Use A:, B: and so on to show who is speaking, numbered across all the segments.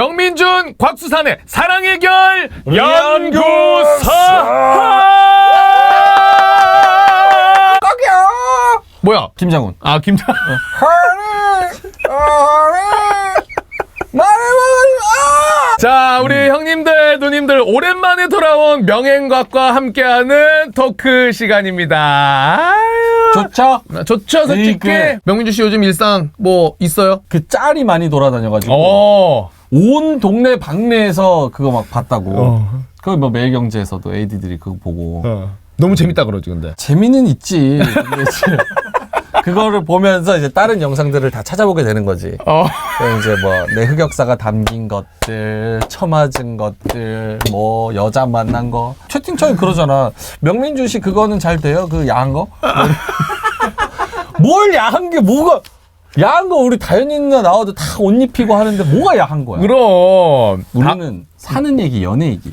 A: 명민준 곽수산의 사랑의 결! 연구사 뭐야
B: 김장훈.
A: 아 김자 자 우리 형님들 누님들 오랜만에 돌아온 명행각과 함께하는 토크 시간입니다 아유.
B: 좋죠?
A: 좋죠 솔직히
B: 그-
A: 명민준 씨 요즘 일상 뭐 있어요?
B: 그 짤이 많이 돌아다녀가지고
A: 어
B: 온 동네 방내에서 그거 막 봤다고.
A: 어.
B: 그거 뭐 매일경제에서도 AD들이 그거 보고
A: 어. 너무 재밌다 그러지 근데
B: 재미는 있지. 근데 이제 그거를 보면서 이제 다른 영상들을 다 찾아보게 되는 거지.
A: 어.
B: 그래서 이제 뭐 내 흑역사가 담긴 것들, 처맞은 것들, 뭐 여자 만난 거. 채팅창에 그러잖아. 명민준 씨 그거는 잘 돼요? 그 야한 거? 뭘 야한 게 뭐가? 야한 거 우리 다현이 누나 나와도 다 옷 입히고 하는데 뭐가 야한 거야?
A: 그럼 다-
B: 우리는 사는 얘기, 연애 얘기.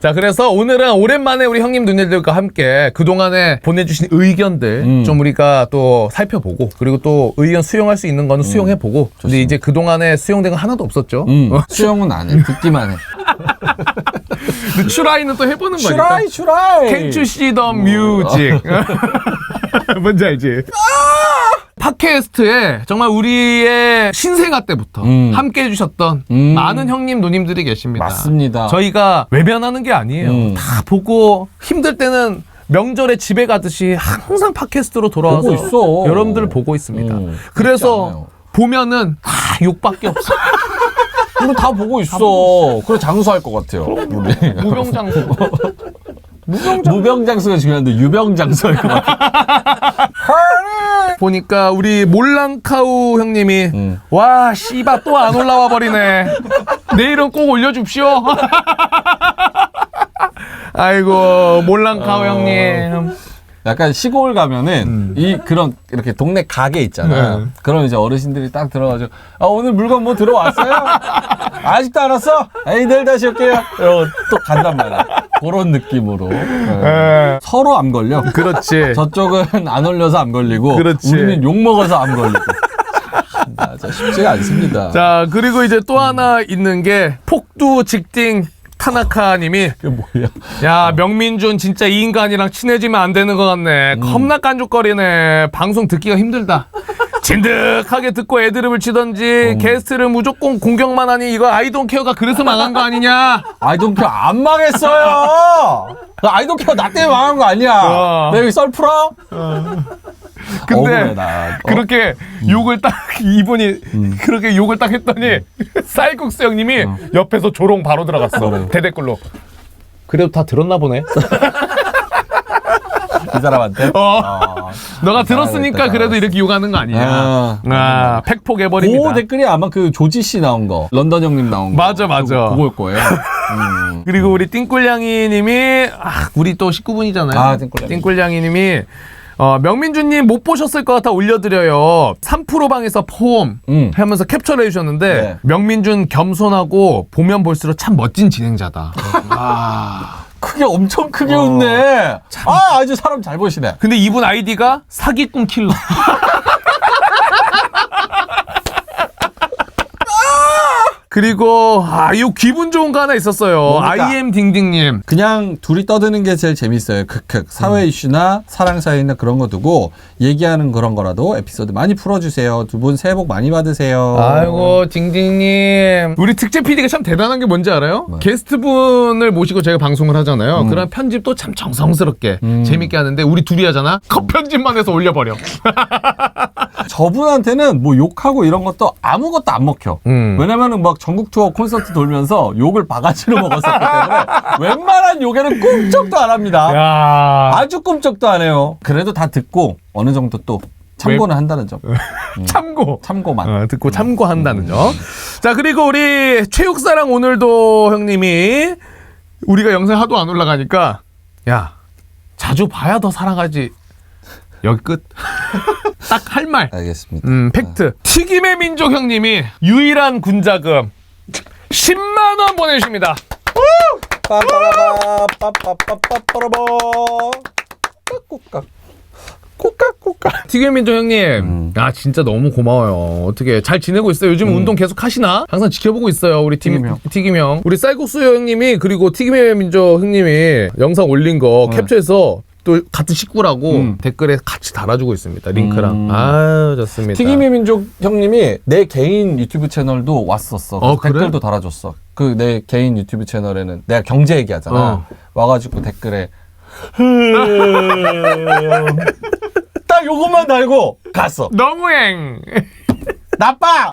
A: 자 그래서 오늘은 오랜만에 우리 형님 누님들과 함께 그동안에 보내주신 의견들
B: 음.
A: 좀 우리가 또 살펴보고 그리고 또 의견 수용할 수 있는 거는 수용해보고 근데 이제 그동안에 수용된 건 하나도 없었죠
B: 음, 수영은 안 해. 듣기만 해.
A: 근데 추라이는 또 해보는 거니까
B: 추라이, 추라이.
A: See the music 뭔지 알지? 팟캐스트에 정말 우리의 신생아 때부터
B: 음.
A: 함께 해주셨던
B: 음.
A: 많은 형님 누님들이 계십니다.
B: 맞습니다.
A: 저희가 외면하는 게 아니에요.
B: 음.
A: 다 보고 힘들 때는 명절에 집에 가듯이 항상 팟캐스트로 돌아와서
B: 보고 있어.
A: 여러분들을 보고 있습니다.
B: 음,
A: 그래서. 보면은 다 욕밖에 없어.
B: 우리 다 보고 있어. 그래 장수할 것 같아요. 우리.
A: 무병장수.
B: 무병장수가 중요한데 유병장수할 것 같아.
A: 보니까 우리 몰랑카우 형님이
B: 음.
A: 와 씨바 또 안 올라와 버리네. 내일은 꼭 올려줍시오. 아이고 몰랑카우 형님.
B: 약간 시골 가면은 이 그런 이렇게 동네 가게 있잖아.
A: 네.
B: 그럼 이제 어르신들이 딱 들어가지고 아 오늘 물건 뭐 들어왔어요? 아직도 안 왔어? 에이 내일 다시 올게요. 이러고 또 간단 말이야. 그런 느낌으로 네.
A: 에,
B: 서로 암 걸려.
A: 그렇지.
B: 저쪽은 안 올려서 암 걸리고
A: 그렇지.
B: 우리는 욕 먹어서 암 걸리고. 참, 맞아 쉽지가 않습니다.
A: 자 그리고 이제 또 하나 있는 게 폭두 직딩 타나카님이
B: 그게 뭐야?
A: 야 명민준 진짜 이 인간이랑 친해지면 안 되는 것 같네 겁나 깐족거리네 방송 듣기가 힘들다 진득하게 듣고 애드립을 치던지 게스트를 무조건 공격만 하니 이거 아이돈 케어가 그래서 망한 거 아니냐
B: 아이돈케어 안 망했어요. 나 아이돈케어 나 때문에 망한 거 아니야.
A: 어.
B: 내 여기 썰 풀어?
A: 근데
B: 억울해, 나. 어?
A: 그렇게 욕을 딱 이분이 그렇게 욕을 딱 했더니 쌀국수 형님이 옆에서 조롱 바로 들어갔어 대댓글로 그래도 다 들었나 보네
B: 이 사람한테?
A: 어.
B: 어.
A: 너가 들었으니까 그래도 이렇게 욕하는 거 아니야
B: 아,
A: 아 팩폭 해버립니다
B: 그 댓글이 아마 그 조지 씨 나온 거, 런던 형님 나온 거.
A: 맞아, 맞아.
B: 그거- 그거일 거예요. 음.
A: 그리고 우리 띵꿀냥이님이 아 우리 또 식구분이잖아요.
B: 아, 띵꿀냥이.
A: 띵꿀냥이님이 어, 명민주님 못 보셨을 것 같아 올려드려요. 3프로 방에서 포옹
B: 음.
A: 하면서 캡처를 해주셨는데
B: 네.
A: 명민준 겸손하고 보면 볼수록 참 멋진 진행자다. 아
B: 크게 엄청 크게
A: 어.
B: 웃네. 아, 아주 사람 잘 보시네.
A: 근데 이분 아이디가 사기꾼 킬러. 그리고 아이 기분 좋은 거 하나 있었어요.
B: 뭡니까?
A: IM 딩딩님.
B: 그냥 둘이 떠드는 게 제일 재밌어요. 크크. 사회 이슈나 사랑 사이나 그런 거 두고 얘기하는 그런 거라도 에피소드 많이 풀어주세요. 두 분 새해 복 많이 받으세요.
A: 아이고 징징님 우리 특제 PD가 참 대단한 게 뭔지 알아요?
B: 뭐?
A: 게스트분을 모시고 제가 방송을 하잖아요 그런 편집도 참 정성스럽게
B: 음.
A: 재밌게 하는데 우리 둘이 하잖아 컷 편집만 해서 올려버려
B: 저분한테는 뭐 욕하고 이런 것도 아무것도 안 먹혀.
A: 음.
B: 왜냐면은 막 전국 투어 콘서트 돌면서 욕을 바가지로 먹었었기 때문에 웬만한 욕에는 꿈쩍도 안 합니다.
A: 야.
B: 아주 꿈쩍도 안 해요. 그래도 다 듣고 어느 정도 또 참고는 한다는 점.
A: 참고.
B: 참고만.
A: 어, 듣고 참고한다는 점 자 그리고 우리 최육사랑 오늘도 형님이 우리가 영상 하도 안 올라가니까 야 자주 봐야 더 사랑하지 여기 끝 딱 할 말
B: 알겠습니다.
A: 음, 팩트. 튀김의 민족 형님이 유일한 군자금 10만 원.
B: 빠빠라바 빠빠빠빠빠라바 깍꾹깍 꾸까꾸까.
A: 튀김민조 형님,
B: 음.
A: 아 진짜 너무 고마워요. 어떻게 잘 지내고 있어요? 요즘 운동 계속 하시나? 항상 지켜보고 있어요. 우리 튀김,
B: 음. 튀김 형.
A: 튀김 형. 우리 쌀국수 형님이 그리고 튀김민조 형님이 영상 올린 거 캡처해서 또 같은 식구라고
B: 음.
A: 댓글에 같이 달아주고 있습니다. 링크랑.
B: 음.
A: 아유 좋습니다.
B: 튀김의 민족 형님이 내 개인 유튜브 채널도 왔었어.
A: 어, 그래?
B: 댓글도 달아줬어. 그 내 개인 유튜브 채널에는 내가 경제 얘기하잖아.
A: 어.
B: 와가지고 댓글에 딱 요것만 달고 갔어.
A: 너무행.
B: 나빠.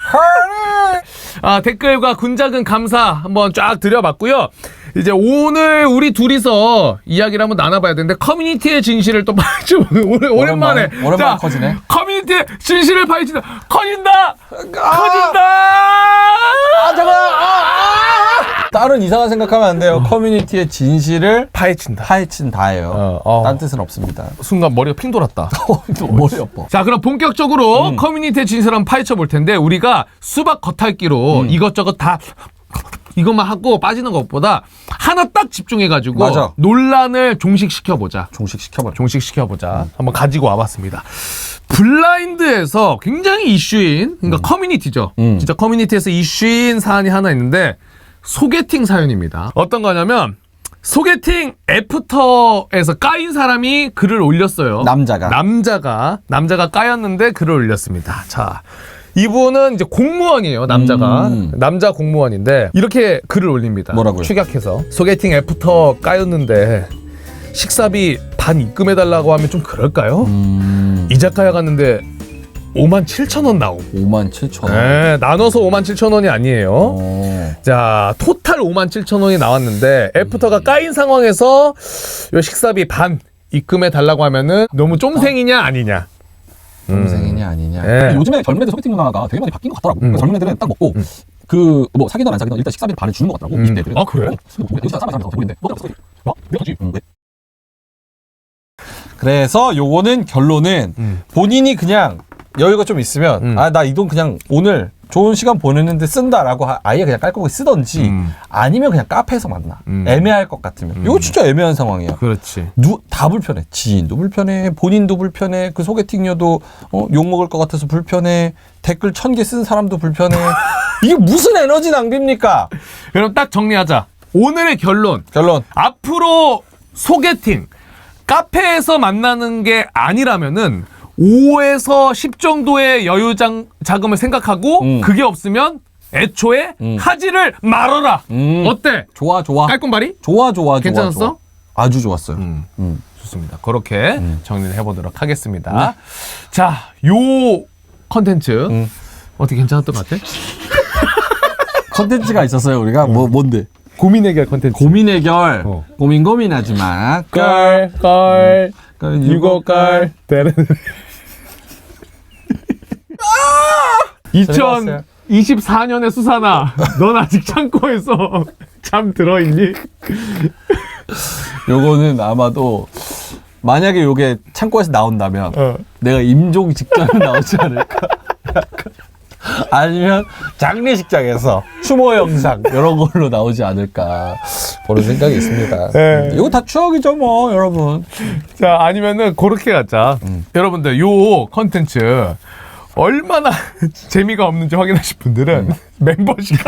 A: 아, 댓글과 군작은 감사 한번 쫙 드려봤고요. 이제 오늘 우리 둘이서 이야기를 한번 나눠봐야 되는데 커뮤니티의 진실을 또 파헤쳐 오늘 오랜만에
B: 오랜만에, 오랜만에
A: 자,
B: 커지네.
A: 커뮤니티의 진실을 파헤친다. 커진다.
B: 아,
A: 커진다.
B: 아, 잠깐. 아, 아. 다른 이상한 생각하면 안 돼요. 커뮤니티의 진실을
A: 파헤친다.
B: 파헤친 다예요.
A: 어, 어.
B: 딴 뜻은 없습니다.
A: 순간 머리가 핑 돌았다.
B: 또 머리 아파.
A: 자, 그럼 본격적으로
B: 음.
A: 커뮤니티의 진실을 한번 파헤쳐 볼 텐데 우리가 수박 겉핥기로
B: 음.
A: 이것저것 다 이것만 하고 빠지는 것보다 하나 딱 집중해가지고
B: 맞아.
A: 논란을 종식시켜보자.
B: 종식 시켜버려.
A: 종식시켜보자. 한번 가지고 와봤습니다. 블라인드에서 굉장히 이슈인, 그러니까 커뮤니티죠.
B: 음.
A: 진짜 커뮤니티에서 이슈인 사안이 하나 있는데 소개팅 사연입니다. 어떤 거냐면 소개팅 애프터에서 까인 사람이 글을 올렸어요.
B: 남자가.
A: 남자가 남자가 까였는데 글을 올렸습니다. 자. 이분은 이제 공무원이에요, 남자가.
B: 음.
A: 남자 공무원인데, 이렇게 글을 올립니다.
B: 뭐라고요?
A: 축약해서. 소개팅 애프터 까였는데, 식사비 반 입금해달라고 하면 좀 그럴까요?
B: 음,
A: 이자카야 갔는데 5만 7천 원 나오고.
B: 5만 7천 원.
A: 네, 나눠서 5만 7천 원이 아니에요.
B: 어.
A: 자, 토탈 5만 7천 원이 나왔는데 애프터가 까인 상황에서 요 식사비 반 입금해 달라고 하면은 너무 쫌생이냐 아니냐.
B: 동생이냐 아니냐.
A: 예.
C: 근데 요즘에 젊은 애들 소개팅 문화가 되게 많이 바뀐 것 같더라고. 그러니까 젊은 애들은 딱 먹고 그 뭐 사귀든 안 사귀든 일단 식사비를 반을 주는 것 같더라고.
A: 음.
C: 20대 애들은.
A: 아, 그래?
C: 여기서 싸면 사람이 더 보이는데 너 어떻게 뭐? 내가 지 응, 왜?
B: 그래서 요거는 결론은
A: 음.
B: 본인이 그냥 여유가 좀 있으면
A: 음.
B: 아나 이 돈 그냥 오늘 좋은 시간 보냈는데 쓴다라고 하- 아예 그냥 깔끔하게 쓰던지
A: 음.
B: 아니면 그냥 카페에서 만나
A: 음.
B: 애매할 것 같으면 이거 진짜 애매한 상황이야
A: 그렇지.
B: 누, 다 불편해 지인도 불편해 본인도 불편해 그 소개팅녀도 어, 욕먹을 것 같아서 불편해 댓글 천 개 쓴 사람도 불편해 이게 무슨 에너지 낭비입니까
A: 그럼 딱 정리하자. 오늘의 결론.
B: 결론
A: 앞으로 소개팅 카페에서 만나는 게 아니라면은 5에서 10 정도의 여유 장 자금을 생각하고
B: 음.
A: 그게 없으면 애초에
B: 음.
A: 하지를 말아라.
B: 음.
A: 어때?
B: 좋아 좋아
A: 깔끔바리?
B: 좋아 좋아 좋아
A: 괜찮았어?
B: 좋아. 아주 좋았어요
A: 음.
B: 음.
A: 좋습니다. 그렇게
B: 음.
A: 정리를 해보도록 하겠습니다. 자, 요 컨텐츠
B: 음.
A: 어떻게 괜찮았던 것 같아?
B: 컨텐츠가 있었어요 우리가 뭐 뭔데
A: 고민 해결 컨텐츠.
B: 고민 해결
A: 어.
B: 고민 고민하지 마
A: 깔, 깔,
B: 깔,
A: 유고 깔, 때는. 2024년의 수사나, 넌 아직 창고에서 잠 들어있니?
B: 요거는 아마도 만약에 요게 창고에서 나온다면
A: 어.
B: 내가 임종 직전에 나오지 않을까. 아니면 장례식장에서 추모 영상 이런 걸로 나오지 않을까 그런 생각이 있습니다
A: 네.
B: 이거 다 추억이죠 뭐 여러분
A: 자, 아니면은 그렇게 가자. 여러분들, 요 컨텐츠 얼마나 재미가 없는지 확인하실 분들은 멤버십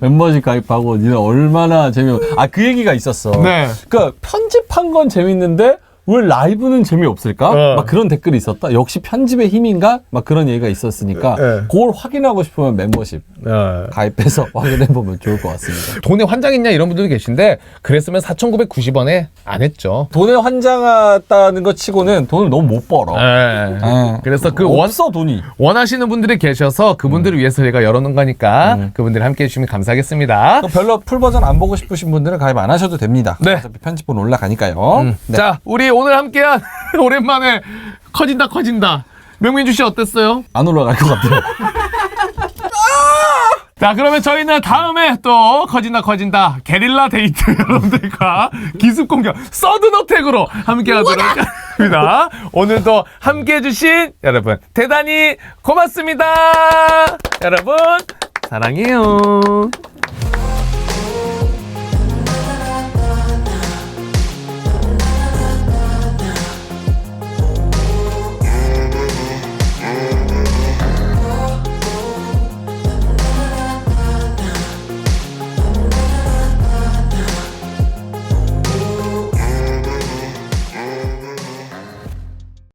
B: 멤버십 가입하고 니네 얼마나 재미없 아그 얘기가 있었어.
A: 네.
B: 그러니까 편집한 건 재밌는데 왜 라이브는 재미없을까?
A: 어.
B: 막 그런 댓글이 있었다. 역시 편집의 힘인가? 막 그런 얘기가 있었으니까
A: 네.
B: 그걸 확인하고 싶으면 멤버십 가입해서 확인해 보면 좋을 것 같습니다.
A: 돈에 환장 있냐 이런 분들도 계신데 그랬으면 4,990원에 안 했죠.
B: 돈에 환장했다는 것 치고는 돈을 너무 못 벌어.
A: 네.
B: 어.
A: 그래서 그 원,
B: 없어 돈이.
A: 원하시는 분들이 계셔서 그분들을 위해서 저희가 열어놓은 거니까 그분들 함께 해주시면 감사하겠습니다.
B: 별로 풀 버전 안 보고 싶으신 분들은 가입 안 하셔도 됩니다.
A: 네.
B: 어차피 편집본 올라가니까요.
A: 음.
B: 네.
A: 자, 우리 오늘 함께한 오랜만에 커진다 커진다. 명민주 씨 어땠어요?
B: 안 올라갈 것 같아요.
A: 자, 그러면 저희는 다음에 또 커진다 커진다 게릴라 데이트 여러분들과 기습 공격 서든 어택으로 함께 하도록 하겠습니다. 오늘도 함께 해주신 여러분 대단히 고맙습니다. 여러분 사랑해요.